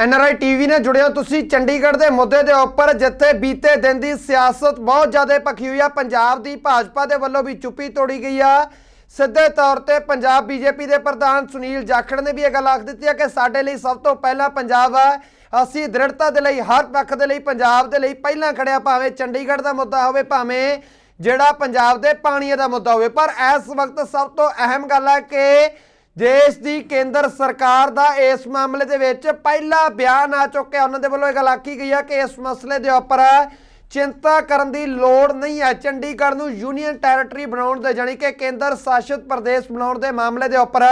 NRI TV ਨੇ ਜੁੜਿਓ ਤੁਸੀਂ ਚੰਡੀਗੜ੍ਹ ਦੇ ਮੁੱਦੇ ਦੇ ਉੱਪਰ, ਜਿੱਥੇ ਬੀਤੇ ਦਿਨ ਦੀ ਸਿਆਸਤ ਬਹੁਤ ਜ਼ਿਆਦਾ ਪੱਖੀ ਹੋਈ ਆ। ਪੰਜਾਬ ਦੀ ਭਾਜਪਾ ਦੇ ਵੱਲੋਂ ਵੀ ਚੁੱਪੀ ਤੋੜੀ ਗਈ ਆ। ਸਿੱਧੇ ਤੌਰ ਤੇ ਪੰਜਾਬ ਬੀਜੇਪੀ ਦੇ ਪ੍ਰਧਾਨ ਸੁਨੀਲ ਜਾਖੜ ਨੇ ਵੀ ਇਹ ਗੱਲ ਆਖ ਦਿੱਤੀ ਆ ਕਿ ਸਾਡੇ ਲਈ ਸਭ ਤੋਂ ਪਹਿਲਾਂ ਪੰਜਾਬ ਆ। ਅਸੀਂ ਦ੍ਰਿੜਤਾ ਦੇ ਲਈ, ਹਰ ਪੱਖ ਦੇ ਲਈ, ਪੰਜਾਬ ਦੇ ਲਈ ਪਹਿਲਾਂ ਖੜਿਆ ਭਾਵੇਂ ਚੰਡੀਗੜ੍ਹ ਦਾ ਮੁੱਦਾ ਹੋਵੇ, ਭਾਵੇਂ ਜਿਹੜਾ ਪੰਜਾਬ ਦੇ ਪਾਣੀ ਦਾ ਮੁੱਦਾ ਹੋਵੇ। ਪਰ ਇਸ ਵਕਤ ਸਭ ਤੋਂ ਅਹਿਮ ਗੱਲ ਹੈ ਕਿ ਦੇਸ਼ ਦੀ ਕੇਂਦਰ ਸਰਕਾਰ ਦਾ ਇਸ ਮਾਮਲੇ ਦੇ ਵਿੱਚ ਪਹਿਲਾ ਬਿਆਨ ਆ ਚੁੱਕਿਆ। ਉਹਨਾਂ ਦੇ ਵੱਲੋਂ ਇਹ ਗੱਲ ਆਖੀ ਗਈ ਹੈ ਕਿ ਇਸ ਮਸਲੇ ਦੇ ਉੱਪਰ ਚਿੰਤਾ ਕਰਨ ਦੀ ਲੋੜ ਨਹੀਂ ਹੈ। ਚੰਡੀਗੜ੍ਹ ਨੂੰ ਯੂਨੀਅਨ ਟੈਰੀਟਰੀ ਬਣਾਉਣ ਦੇ, ਜਾਣੀ ਕਿ ਕੇਂਦਰ ਸ਼ਾਸਿਤ ਪ੍ਰਦੇਸ਼ ਬਣਾਉਣ ਦੇ ਮਾਮਲੇ ਦੇ ਉੱਪਰ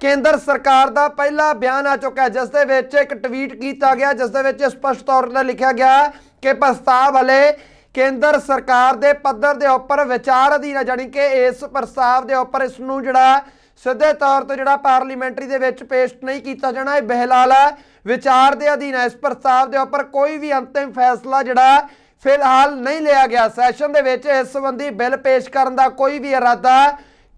ਕੇਂਦਰ ਸਰਕਾਰ ਦਾ ਪਹਿਲਾ ਬਿਆਨ ਆ ਚੁੱਕਾ ਜਿਸ ਦੇ ਵਿੱਚ ਇੱਕ ਟਵੀਟ ਕੀਤਾ ਗਿਆ, ਜਿਸ ਦੇ ਵਿੱਚ ਸਪਸ਼ਟ ਤੌਰ ਤੇ ਲਿਖਿਆ ਗਿਆ ਕਿ ਪ੍ਰਸਤਾਵ ਵਾਲੇ ਕੇਂਦਰ ਸਰਕਾਰ ਦੇ ਪੱਧਰ ਦੇ ਉੱਪਰ ਵਿਚਾਰ ਅਧੀਨ ਹੈ ਜਾਣੀ ਕਿ ਇਸ ਪ੍ਰਸਤਾਵ ਦੇ ਉੱਪਰ ਇਸ ਨੂੰ ਜਿਹੜਾ ਸਿੱਧੇ ਤੌਰ ਤੇ ਜਿਹੜਾ ਪਾਰਲੀਮੈਂਟਰੀ ਦੇ ਵਿੱਚ ਪੇਸ਼ ਨਹੀਂ ਕੀਤਾ ਜਾਣਾ, ਇਹ ਬਹਿਲਾਲ ਹੈ। ਵਿਚਾਰ ਦੇ ਅਧੀਨ ਹੈ ਇਸ ਪ੍ਰਸਤਾਵ ਦੇ ਉੱਪਰ ਕੋਈ ਵੀ ਅੰਤਿਮ ਫੈਸਲਾ ਜਿਹੜਾ ਫਿਲਹਾਲ ਨਹੀਂ ਲਿਆ ਗਿਆ। ਸੈਸ਼ਨ ਦੇ ਵਿੱਚ ਇਸ ਸੰਬੰਧੀ ਬਿੱਲ ਪੇਸ਼ ਕਰਨ ਦਾ ਕੋਈ ਵੀ ਇਰਾਦਾ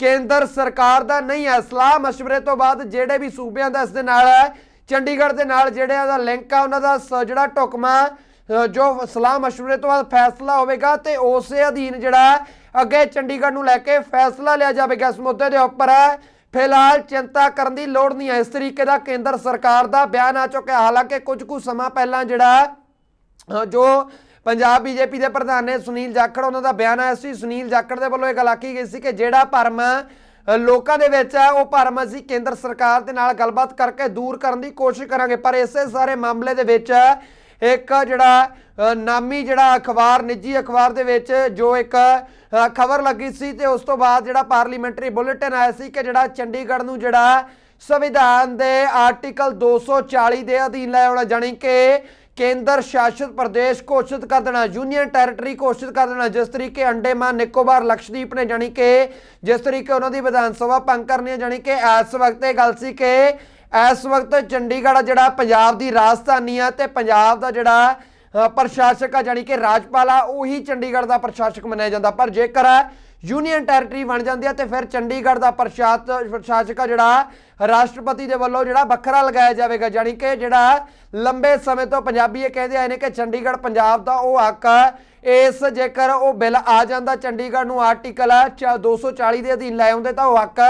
ਕੇਂਦਰ ਸਰਕਾਰ ਦਾ ਨਹੀਂ ਹੈ। ਸਲਾਹ مشਵਰੇ ਤੋਂ ਬਾਅਦ ਜਿਹੜੇ ਵੀ ਸੂਬਿਆਂ ਦਾ ਇਸ ਦੇ ਨਾਲ ਹੈ, ਚੰਡੀਗੜ੍ਹ ਦੇ ਨਾਲ ਜਿਹੜਿਆਂ ਦਾ ਲਿੰਕ ਆ, ਉਹਨਾਂ ਦਾ ਜਿਹੜਾ ਟੁਕਮਾ ਜੋ ਸਲਾਹ مشਵਰੇ ਤੋਂ ਬਾਅਦ ਫੈਸਲਾ ਹੋਵੇਗਾ ਤੇ ਉਸੇ ਅਧੀਨ ਜਿਹੜਾ ਅੱਗੇ ਚੰਡੀਗੜ੍ਹ ਨੂੰ ਲੈ ਕੇ ਫੈਸਲਾ ਲਿਆ ਜਾਵੇਗਾ। ਇਸ ਮੁੱਦੇ ਦੇ ਉੱਪਰ ਫਿਲਹਾਲ ਚਿੰਤਾ ਕਰਨ ਦੀ ਲੋੜ ਨਹੀਂ ਹੈ। ਇਸ ਤਰੀਕੇ ਦਾ ਕੇਂਦਰ ਸਰਕਾਰ ਦਾ ਬਿਆਨ ਆ ਚੁੱਕਿਆ ਹਾਲਾਂਕਿ ਕੁਝ ਕੁ ਸਮਾਂ ਪਹਿਲਾਂ ਜਿਹੜਾ ਜੋ ਪੰਜਾਬ ਬੀਜੇਪੀ ਦੇ ਪ੍ਰਧਾਨ ਨੇ ਸੁਨੀਲ ਜਾਖੜ, ਉਹਨਾਂ ਦਾ ਬਿਆਨ ਆਇਆ ਸੀ। ਸੁਨੀਲ ਜਾਖੜ ਦੇ ਵੱਲੋਂ ਇਹ ਗੱਲ ਆਖੀ ਗਈ ਸੀ ਕਿ ਜਿਹੜਾ ਭਰਮ ਲੋਕਾਂ ਦੇ ਵਿੱਚ ਹੈ, ਉਹ ਭਰਮ ਅਸੀਂ ਕੇਂਦਰ ਸਰਕਾਰ ਦੇ ਨਾਲ ਗੱਲਬਾਤ ਕਰਕੇ ਦੂਰ ਕਰਨ ਦੀ ਕੋਸ਼ਿਸ਼ ਕਰਾਂਗੇ। ਪਰ ਇਸੇ ਸਾਰੇ ਮਾਮਲੇ ਦੇ ਵਿੱਚ ਇੱਕ ਜਿਹੜਾ ਨਾਮੀ ਜਿਹੜਾ ਅਖਬਾਰ, ਨਿੱਜੀ ਅਖਬਾਰ ਦੇ ਵਿੱਚ ਜੋ ਇੱਕ ਖਬਰ ਲੱਗੀ ਸੀ ਤੇ ਉਸ ਤੋਂ ਬਾਅਦ ਜਿਹੜਾ ਪਾਰਲੀਮੈਂਟਰੀ ਬੁਲੇਟਿਨ ਆਇਆ ਸੀ ਕਿ ਜਿਹੜਾ ਚੰਡੀਗੜ੍ਹ ਨੂੰ ਜਿਹੜਾ ਸੰਵਿਧਾਨ ਦੇ ਆਰਟੀਕਲ 240 ਦੇ ਅਧੀਨ ਲੈ ਆਉਣਾ ਜਾਣੀ ਕਿ ਕੇਂਦਰ ਸ਼ਾਸਿਤ ਪ੍ਰਦੇਸ਼ ਘੋਸ਼ਿਤ ਕਰ ਦੇਣਾ, ਯੂਨੀਅਨ ਟੈਰੀਟਰੀ ਘੋਸ਼ਿਤ ਕਰ ਦੇਣਾ, ਜਿਸ ਤਰੀਕੇ ਅੰਡੇਮਾਨ ਨਿਕੋਬਾਰ ਲਕਸ਼ਦੀਪ ਨੇ, ਜਾਣੀ ਕਿ ਜਿਸ ਤਰੀਕੇ ਉਹਨਾਂ ਦੀ ਵਿਧਾਨ ਸਭਾ ਭੰਗ ਕਰਨੀ ਹੈ, ਜਾਣੀ ਕਿ ਇਸ ਵਕਤ ਇਹ ਗੱਲ ਸੀ ਕਿ ਇਸ ਵਕਤ ਚੰਡੀਗੜ੍ਹ ਜਿਹੜਾ ਪੰਜਾਬ ਦੀ ਰਾਜਧਾਨੀ ਆ ਤੇ ਪੰਜਾਬ ਦਾ ਜਿਹੜਾ ਪ੍ਰਸ਼ਾਸਕ ਆ ਜਾਣੀ ਕਿ ਰਾਜਪਾਲ ਆ, ਉਹੀ ਚੰਡੀਗੜ੍ਹ ਦਾ ਪ੍ਰਸ਼ਾਸਕ ਮੰਨਿਆ ਜਾਂਦਾ। ਪਰ ਜੇਕਰ ਯੂਨੀਅਨ ਟੈਰੀਟਰੀ ਬਣ ਜਾਂਦੀ ਆ ਤੇ ਫਿਰ ਚੰਡੀਗੜ੍ਹ ਦਾ ਪ੍ਰਸ਼ਾਸਕ ਪ੍ਰਸ਼ਾਸਕ ਆ ਜਿਹੜਾ, ਰਾਸ਼ਟਰਪਤੀ ਦੇ ਵੱਲੋਂ ਜਿਹੜਾ ਵੱਖਰਾ ਲਗਾਇਆ ਜਾਵੇਗਾ। ਜਾਣੀ ਕਿ ਜਿਹੜਾ ਲੰਬੇ ਸਮੇਂ ਤੋਂ ਪੰਜਾਬੀ ਇਹ ਕਹਿੰਦੇ ਆਏ ਨੇ ਕਿ ਚੰਡੀਗੜ੍ਹ ਪੰਜਾਬ ਦਾ ਉਹ ਹੱਕ ਆ ਇਸ ਜੇਕਰ ਉਹ ਬਿੱਲ ਆ ਜਾਂਦਾ, ਚੰਡੀਗੜ੍ਹ ਨੂੰ ਆਰਟੀਕਲ 240 ਦੇ ਅਧੀਨ ਲੈ ਆਉਂਦੇ ਤਾਂ ਉਹ ਹੱਕ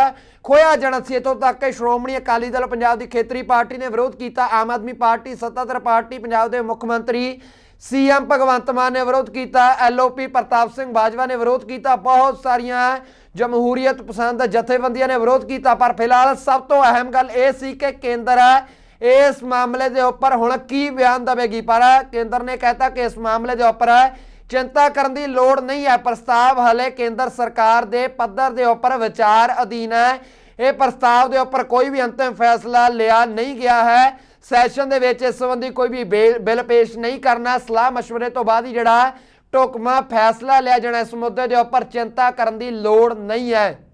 ਖੋਇਆ ਜਾਣਾ ਸੀ ਇਥੋਂ ਤੱਕ ਕਿ ਸ਼੍ਰੋਮਣੀ ਅਕਾਲੀ ਦਲ ਪੰਜਾਬ ਦੀ ਖੇਤਰੀ ਪਾਰਟੀ ਨੇ ਵਿਰੋਧ ਕੀਤਾ। ਆਮ ਆਦਮੀ ਪਾਰਟੀ, ਸੱਤਾਧਰ ਪਾਰਟੀ, ਪੰਜਾਬ ਦੇ ਮੁੱਖ ਮੰਤਰੀ, ਸੀਐਮ ਭਗਵੰਤ ਮਾਨ ਨੇ ਵਿਰੋਧ ਕੀਤਾ। ਐਲਓਪੀ ਪ੍ਰਤਾਪ ਸਿੰਘ ਬਾਜਵਾ ਨੇ ਵਿਰੋਧ ਕੀਤਾ। ਬਹੁਤ ਸਾਰੀਆਂ ਜਮਹੂਰੀਅਤ ਪਸੰਦ ਜਥੇਬੰਦੀਆਂ ਨੇ ਵਿਰੋਧ ਕੀਤਾ। ਪਰ ਫਿਲਹਾਲ ਸਭ ਤੋਂ ਅਹਿਮ ਗੱਲ ਇਹ ਸੀ ਕਿ ਕੇਂਦਰ ਇਸ ਮਾਮਲੇ ਦੇ ਉੱਪਰ ਹੁਣ ਕੀ ਬਿਆਨ ਦੇਵੇਗੀ। ਪਰ ਕੇਂਦਰ ਨੇ ਕਹਿਤਾ ਕਿ ਇਸ ਮਾਮਲੇ ਦੇ ਉੱਪਰ ਚਿੰਤਾ ਕਰਨ ਦੀ ਲੋੜ ਨਹੀਂ ਹੈ ਪ੍ਰਸਤਾਵ, ਹਲੇ ਕੇਂਦਰ ਸਰਕਾਰ ਦੇ ਪੱਧਰ ਦੇ ਉੱਪਰ ਵਿਚਾਰ ਅਧੀਨ ਹੈ। ਇਹ ਪ੍ਰਸਤਾਵ ਦੇ ਉੱਪਰ ਕੋਈ ਵੀ ਅੰਤਿਮ ਫੈਸਲਾ ਲਿਆ ਨਹੀਂ ਗਿਆ ਹੈ। ਸੈਸ਼ਨ ਦੇ ਵਿੱਚ ਇਸ ਸੰਬੰਧੀ ਕੋਈ ਵੀ ਬੇ- ਬਿੱਲ ਪੇਸ਼ ਨਹੀਂ ਕਰਨਾ। ਸਲਾਹ مشਵਰੇ ਤੋਂ ਬਾਅਦ ਹੀ ਜਿਹੜਾ ਟੁਕਮਾ ਫੈਸਲਾ ਲਿਆ ਜਾਣਾ ਇਸ ਮੁੱਦੇ ਦੇ ਉੱਪਰ ਚਿੰਤਾ ਕਰਨ ਦੀ ਲੋੜ ਨਹੀਂ ਹੈ।